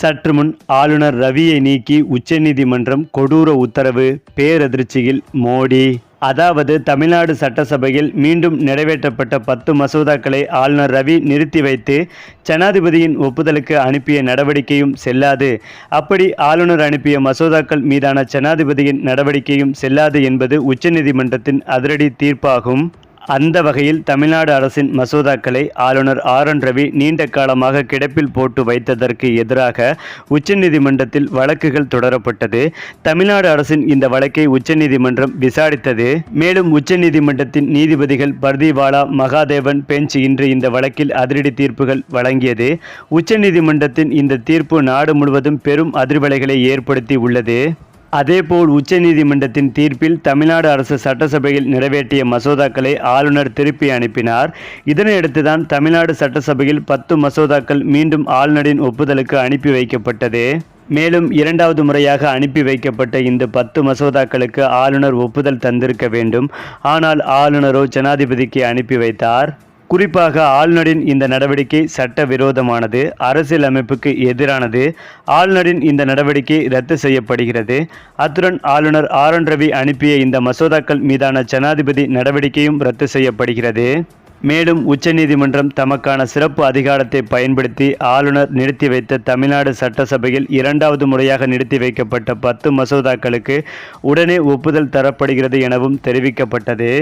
சற்று முன் ஆளுநர் ரவியை நீக்கி உச்சநீதிமன்றம் கொடூர உத்தரவு பேரதிர்ச்சியில் மோடி. அதாவது தமிழ்நாடு சட்டசபையில் மீண்டும் நிறைவேற்றப்பட்ட பத்து மசோதாக்களை ஆளுநர் ரவி நிறுத்தி வைத்து ஜனாதிபதியின் ஒப்புதலுக்கு அனுப்பிய நடவடிக்கையும் செல்லாது. அப்படி ஆளுநர் அனுப்பிய மசோதாக்கள் மீதான ஜனாதிபதியின் நடவடிக்கையும் செல்லாது என்பது உச்சநீதிமன்றத்தின் அதிரடி தீர்ப்பாகும். அந்த வகையில் தமிழ்நாடு அரசின் மசோதாக்களை ஆளுநர் ஆர் என் ரவி நீண்ட காலமாக கிடப்பில் போட்டு வைத்ததற்கு எதிராக உச்சநீதிமன்றத்தில் வழக்குகள் தொடரப்பட்டது. தமிழ்நாடு அரசின் இந்த வழக்கை உச்சநீதிமன்றம் விசாரித்தது. மேலும் உச்சநீதிமன்றத்தின் நீதிபதிகள் பர்திவாலா மகாதேவன் பெஞ்ச் இன்று இந்த வழக்கில் அதிரடி தீர்ப்புகள் வழங்கியது. உச்சநீதிமன்றத்தின் இந்த தீர்ப்பு நாடு முழுவதும் பெரும் அதிர்வலைகளை ஏற்படுத்தி உள்ளது. அதேபோல் உச்சநீதிமன்றத்தின் தீர்ப்பில் தமிழ்நாடு அரசு சட்டசபையில் நிறைவேற்றிய மசோதாக்களை ஆளுநர் திருப்பி அனுப்பினார். இதனையடுத்துதான் தமிழ்நாடு சட்டசபையில் பத்து மசோதாக்கள் மீண்டும் ஆளுநரின் ஒப்புதலுக்கு அனுப்பி வைக்கப்பட்டது. மேலும் இரண்டாவது முறையாக அனுப்பி வைக்கப்பட்ட இந்த பத்து மசோதாக்களுக்கு ஆளுநர் ஒப்புதல் தந்திருக்க வேண்டும். ஆனால் ஆளுநரோ ஜனாதிபதிக்கு அனுப்பி வைத்தார். குறிப்பாக ஆளுநரின் இந்த நடவடிக்கை சட்டவிரோதமானது அரசியலமைப்புக்கு எதிரானது. ஆளுநரின் இந்த நடவடிக்கை ரத்து செய்யப்படுகிறது. அத்துடன் ஆளுநர் ஆர் என் ரவி அனுப்பிய இந்த மசோதாக்கள் மீதான ஜனாதிபதி நடவடிக்கையும் ரத்து செய்யப்படுகிறது. மேலும் உச்சநீதிமன்றம் தமக்கான சிறப்பு அதிகாரத்தை பயன்படுத்தி ஆளுநர் நிறுத்தி வைத்த தமிழ்நாடு சட்டசபையில் இரண்டாவது முறையாக நிறுத்தி வைக்கப்பட்ட பத்து மசோதாக்களுக்கு உடனே ஒப்புதல் தரப்படுகிறது எனவும் தெரிவிக்கப்பட்டது.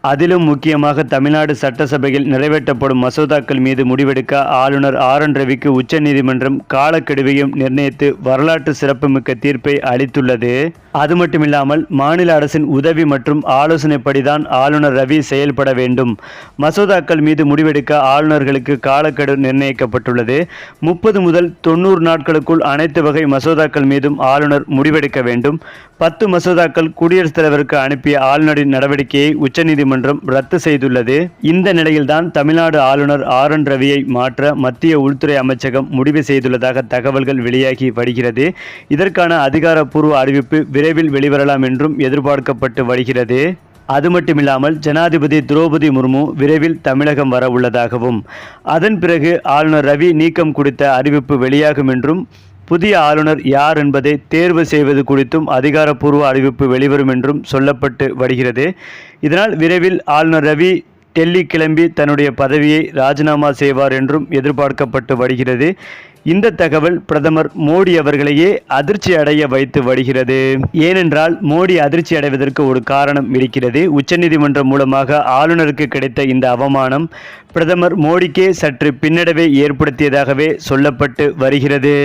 அதிலும் முக்கியமாக தமிழ்நாடு சட்டசபையில் நிறைவேற்றப்படும் மசோதாக்கள் மீது முடிவெடுக்க ஆளுநர் ஆர் என் ரவிக்கு உச்சநீதிமன்றம் காலக்கெடுவையும் நிர்ணயித்து வரலாற்று சிறப்புமிக்க தீர்ப்பை அளித்துள்ளது. அது மட்டுமில்லாமல் மாநில அரசின் உதவி மற்றும் ஆலோசனைப்படிதான் ஆளுநர் ரவி செயல்பட வேண்டும். மசோதாக்கள் மீது முடிவெடுக்க ஆளுநர்களுக்கு காலக்கெடு நிர்ணயிக்கப்பட்டுள்ளது. முப்பது முதல் தொண்ணூறு நாட்களுக்குள் அனைத்து வகை மசோதாக்கள் மீதும் ஆளுநர் முடிவெடுக்க வேண்டும். பத்து மசோதாக்கள் குடியரசுத் தலைவருக்கு அனுப்பிய ஆளுநரின் நடவடிக்கையை உச்சநீதிமன்றம் ரத்து செய்துள்ளது. இந்த நிலையில்தான் தமிழ்நாடு ஆளுநர் ஆர் என் ரவியை மாற்ற மத்திய உள்துறை அமைச்சகம் முடிவு செய்துள்ளதாக தகவல்கள் வெளியாகி வருகிறது. இதற்கான அதிகாரப்பூர்வ அறிவிப்பு விரைவில் வெளிவரலாம் என்றும் எதிர்பார்க்கப்பட்டு வருகிறது. அது மட்டுமில்லாமல் ஜனாதிபதி திரௌபதி முர்மு விரைவில் தமிழகம் வர உள்ளதாகவும் அதன் பிறகு ஆளுநர் ரவி நீக்கம் குறித்த அறிவிப்பு வெளியாகும் என்றும் புதிய ஆளுநர் யார் என்பதை தேர்வு செய்வது குறித்தும் அதிகாரப்பூர்வ அறிவிப்பு வெளிவரும் என்றும் சொல்லப்பட்டு வருகிறது. இதனால் விரைவில் ஆளுநர் ரவி டெல்லி கிளம்பி தன்னுடைய பதவியை ராஜினாமா செய்வார் என்றும் எதிர்பார்க்கப்பட்டு வருகிறது. இந்த தகவல் பிரதமர் மோடி அவர்களையே அதிர்ச்சி அடைய வைத்து வருகிறது. ஏனென்றால் மோடி அதிர்ச்சி அடைவதற்கு ஒரு காரணம் இருக்கிறது. உச்சநீதிமன்றம் மூலமாக ஆளுநருக்கு கிடைத்த இந்த அவமானம் பிரதமர் மோடிக்கே சற்று பின்னடைவை ஏற்படுத்தியதாகவே சொல்லப்பட்டு வருகிறது.